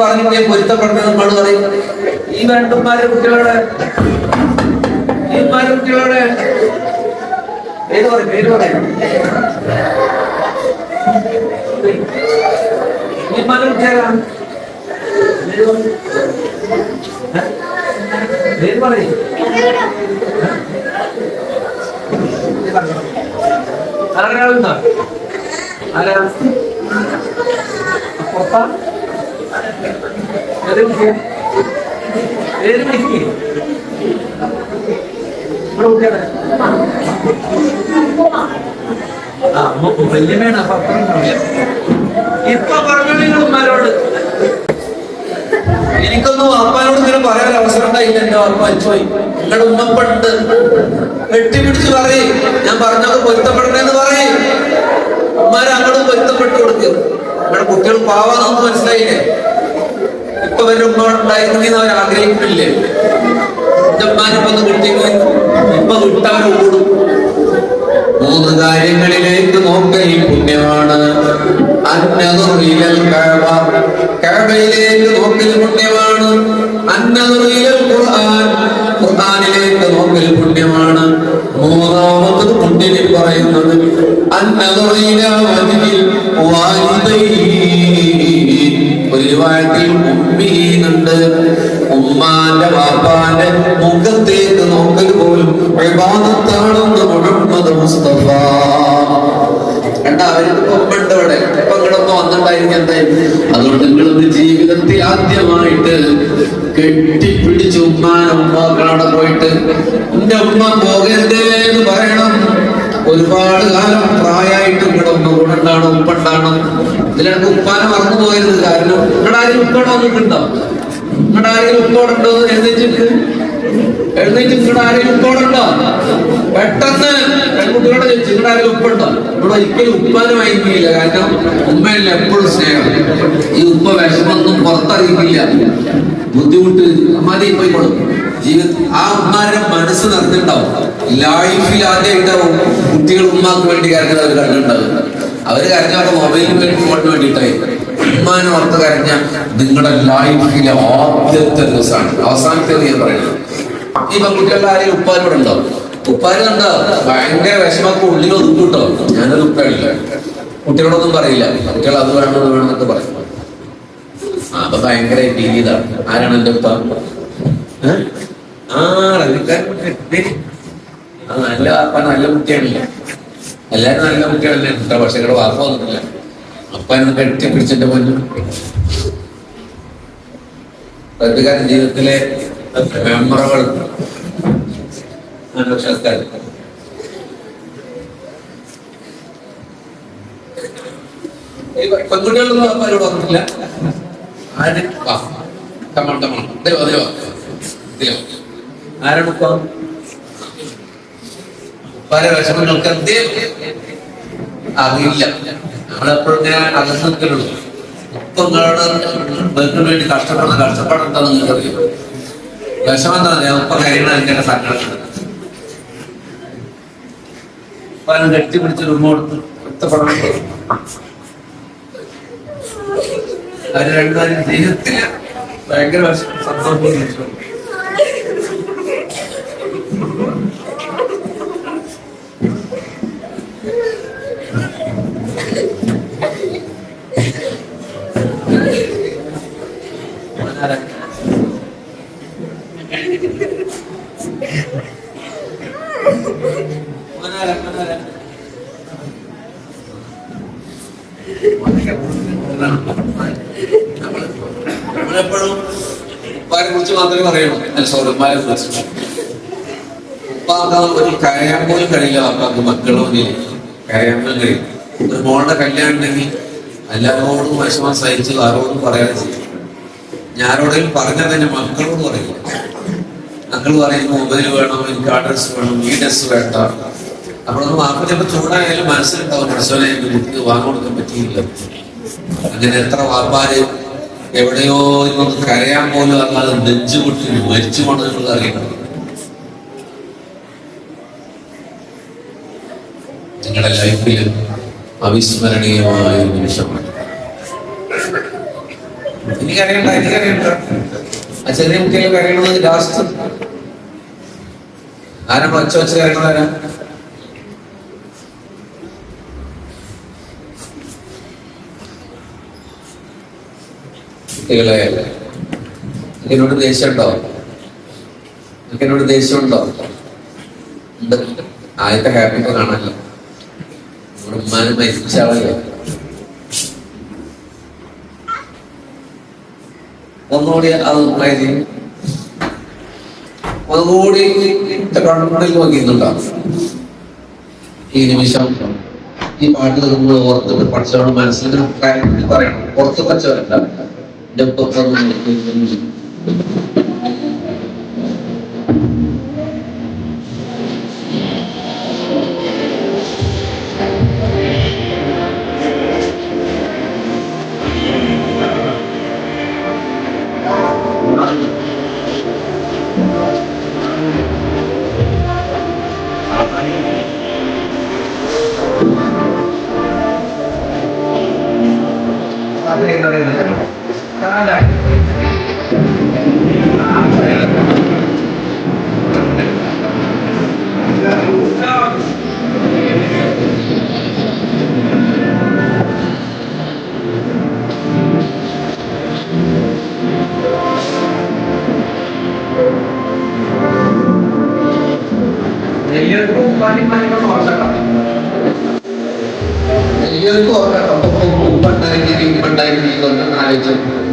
പറഞ്ഞിട്ട് പൊരുത്തപ്പെടുന്ന നമ്മൾ പറയും. ഈ വേണ്ടന്മാരെ കുട്ടികളോട് ഈ ഉമ്മാരെ കുട്ടികളോട് പേര് പറയും പേര് പറയും. ഈ ഉമ്മാരെ കുട്ടികളാ? പേര് പറയും. ആരാളുണ്ടോ ആരാ? പുറത്താ ഇപ്പൊ പറഞ്ഞു ഉമ്മാരോട്. എനിക്കൊന്നും അപ്പാനോട് ഇങ്ങനെ പറയാൻ അവസരം ഉണ്ടായില്ല. എന്റെ അപ്പ അച്ഛോയി നിങ്ങളുടെ ഉമ്മപ്പുണ്ട് കെട്ടിപ്പിടിച്ച് പറയും. ഞാൻ പറഞ്ഞൊക്കെ പൊരുത്തപ്പെടണേന്ന് പറയും. ഉമ്മാരെ അങ്ങോട്ട് പൊരുത്തപ്പെട്ടു കൊടുക്കും. നിങ്ങളുടെ കുട്ടികൾ പാവാന്ന് മനസ്സിലായില്ലേ? ഇപ്പൊ വരെ ഉമ്മ ഉണ്ടായിരുന്നെങ്കിൽ അവർ ആഗ്രഹിക്കില്ലേ ഒന്ന് കിട്ടിയെങ്കിൽ ഇപ്പൊ കിട്ടാൻ മൂന്ന് കാര്യങ്ങളിലേക്ക് പുണ്യമാണ്. അന്നതുറിയിലൽ നോക്കൽ പുണ്യമാണ്. ഖുർആൻ. ഖുർആനിലേക്ക് പുണ്യമാണ്. മൂന്നാമത്തത് പുണ്യനിൽ പറയുന്നത്. അന്നതുറിയില രൂപായത്തിൽ ഉമ്മീനുണ്ട്. ഉമ്മാന്റെ വാപ്പാന്റെ മുഖത്തേക്ക് നോക്കൽ പോലും വിവാദത്താണെന്ന് മുഹമ്മദ് മുസ്തഫ. കണ്ട അവർക്ക് ഒപ്പുണ്ട് ഇവിടെ. ഇപ്പൊ നിങ്ങളൊപ്പം വന്നിട്ടുണ്ടായിരിക്കും എന്തായാലും അതുകൊണ്ട് നിങ്ങളൊന്ന് ജീവിതത്തിൽ ആദ്യമായിട്ട് കെട്ടിപ്പിടിച്ച് ഉമ്മാനെ ഉമ്മാക്കളവിടെ പോയിട്ട് എന്റെ ഉമ്മ പോകരുതേ എന്ന് പറയണം. ഒരുപാട് കാലം പ്രായമായിട്ട് ഇവിടെ ഉപ്പുണ്ടാണോ ഉണ്ടാവണം ഇതിലൊക്കെ ഉപ്പാനെ മറന്നു പോയത് കാരണം നിങ്ങളുടെ ആരും ഉപ്പയുടെ വന്നിട്ടുണ്ടോ നിങ്ങളുടെ ആരെങ്കിലും ഉപ്പോടുണ്ടോ എഴുന്നേച്ചിട്ട് എഴുന്നേറ്റ് നിങ്ങളുടെ ആരെങ്കിലും ഉപ്പോടുണ്ടോ പെട്ടെന്ന് പെൺകുട്ടികളോട് ചോദിച്ചു നിങ്ങളുടെ ആരെങ്കിലും ഉപ്പുണ്ടോ ഇവിടെ ഒരിക്കലും ഉപ്പാന് വാങ്ങിക്കില്ല. കാരണം ഉമ്മയല്ല എപ്പോഴും സ്നേഹം. ഈ ഉപ്പ വിഷമൊന്നും പുറത്തറിയിക്കില്ല. ബുദ്ധിമുട്ട് അമ്മാതി പോയി കൊടുക്കും ജീവിത ആ ഉമ്മാരുടെ മനസ്സ് നിറഞ്ഞിട്ടുണ്ടാവും. ലൈഫിൽ ആദ്യമായിട്ടാവും കുട്ടികൾ ഉമ്മാക്ക് വേണ്ടി കരഞ്ഞത് അവർ കണ്ടിട്ടുണ്ടാവും അവർ കരഞ്ഞൊക്കെ മൊബൈലിൽ വേണ്ടി ഫോണിന് വേണ്ടിയിട്ടായി ഉമ്മാനെ ഓർത്ത് കരഞ്ഞ നിങ്ങളുടെ ലൈഫിലെ ആദ്യത്തെ ദിവസമാണ് അവസാനത്തെ ഞാൻ പറയുന്നത് ഈ പെൺകുട്ടികളുടെ ആരെയും ഉപ്പാനോടുണ്ടോ ഉപ്പാന് കണ്ടോ? ഭയങ്കര വിഷമൊക്കെ ഉള്ളിൽ ഒതുക്കും കേട്ടോ. ഞാനൊരു ഉപ്പയില്ല. കുട്ടികളൊന്നും പറയില്ല. കുട്ടികൾ അത് വേണം ഇത് വേണം എന്നൊക്കെ പറയും. അപ്പൊ ഭയങ്കര ഭീതിതാണ് ആരാണ് എന്റെ ഉപ്പ. ആ നല്ല വാപ്പ നല്ല കുട്ടിയാണല്ലേ. എല്ലാരും നല്ല കുട്ടികളല്ലേ? കേട്ടോ പക്ഷെ ഇവിടെ വാർത്ത വന്നിട്ടില്ല. അപ്പനെ കെട്ടി പിടിച്ചിട്ട് പോലും പ്രതികാര ജീവിതത്തിലെ മെമ്മറുകൾ ഈ പെൺകുട്ടികളൊന്നും അപ്പാരോട് വന്നിട്ടില്ല. ആരും? ആരാണ് പല വിഷമങ്ങൾക്ക് എന്തേലും അറിയില്ല. നമ്മളെപ്പോഴും ഇങ്ങനെ അകന്നു നിൽക്കലുള്ളൂ. ഇപ്പൊ നിങ്ങളോട് വേണ്ടി കഷ്ടപ്പെടുന്ന കഷ്ടപ്പാടെന്താന്ന് നിങ്ങൾക്കറിയാം വിഷമം എന്താ പറയാ ഉപ്പ കഴിയണ എനിക്കെന്നെ സങ്കടം പലരും കെട്ടിപ്പിടിച്ച് റൂം കൊടുത്ത് ഒറ്റപ്പെടണം. അവർ രണ്ടുപേരും ജീവിതത്തിൽ ഭയങ്കര സന്തോഷം. നമ്മളെപ്പോഴും ഉപ്പാനെ കുറിച്ച് മാത്രമേ പറയുള്ളൂ അല്ല സോറി ഉമ്മാനെ കുറിച്ച് ഉപ്പാക്ക് ഒരു കരയാൻ പോലും കഴിയില്ല ഉപ്പാക്ക് മക്കളൊന്നും കരയാൻ പോലും കഴിയും ഒരു മോളുടെ കല്യാണം ഉണ്ടെങ്കിൽ എല്ലാവരോടും വിഷമം സഹിച്ച് ആരോടും പറയാതെ ചെയ്യും ഞാനോടെങ്കിലും പറഞ്ഞാൽ തന്നെ മക്കളോട് പറയില്ല മക്കൾ പറയുന്നു മൊബൈൽ വേണം എനിക്ക് അഡ്രസ് വേണം ഈ ഡ്രസ് വേണ്ട. അപ്പോഴൊന്നും വാക്ക് ചിലപ്പോൾ ചൂടായാലും മനസ്സിലുണ്ടാവും മനസ്സിലെ എന്റെ കുട്ടിക്ക് വാങ്ങിക്കൊടുക്കാൻ പറ്റിയില്ല. അങ്ങനെ എത്ര വാപ്പാര് എവിടെയോ ഇന്നൊന്ന് കരയാൻ പോലും അല്ലാതെ നെഞ്ചു പൊട്ടി മരിച്ചു കൊണ്ടുള്ള അറിയണം. നിങ്ങളുടെ ലൈഫിൽ അവിസ്മരണീയമായ നിമിഷമാണ്. എനിക്കറിയണ്ട എനിക്കറിയണ്ട. ആ ചെറിയ കുട്ടികൾ കരയണത് ലാസ്റ്റ് ആരാ ഒച്ച വെച്ച് കരയണത് ആരാ കുട്ടികളെ എനിക്കെന്നോട് ദേഷ്യമുണ്ടോ? എന്നോട് ദേഷ്യമുണ്ടോ? ഉണ്ട്. ആദ്യത്തെ ഹാപ്പി ഇപ്പൊ കാണാനല്ലോ. നമ്മുടെ ഉമ്മാനും മരിച്ച ഒന്നുകൂടി അത് നന്നായി ഒന്നുകൂടി കണ്ണിൽ നോക്കിയിരുന്നുണ്ടോ ഈ നിമിഷം ഈ പാട്ട് നമ്മൾ ഓർത്ത് പഠിച്ചവണ് മനസ്സിൽ പറയണം. ഓർത്ത് പഠിച്ചവരല്ല Sabi na rin ito. Tanganay. Ayun po, balik-balik ako sa kapatid. Ayun po, Nilon.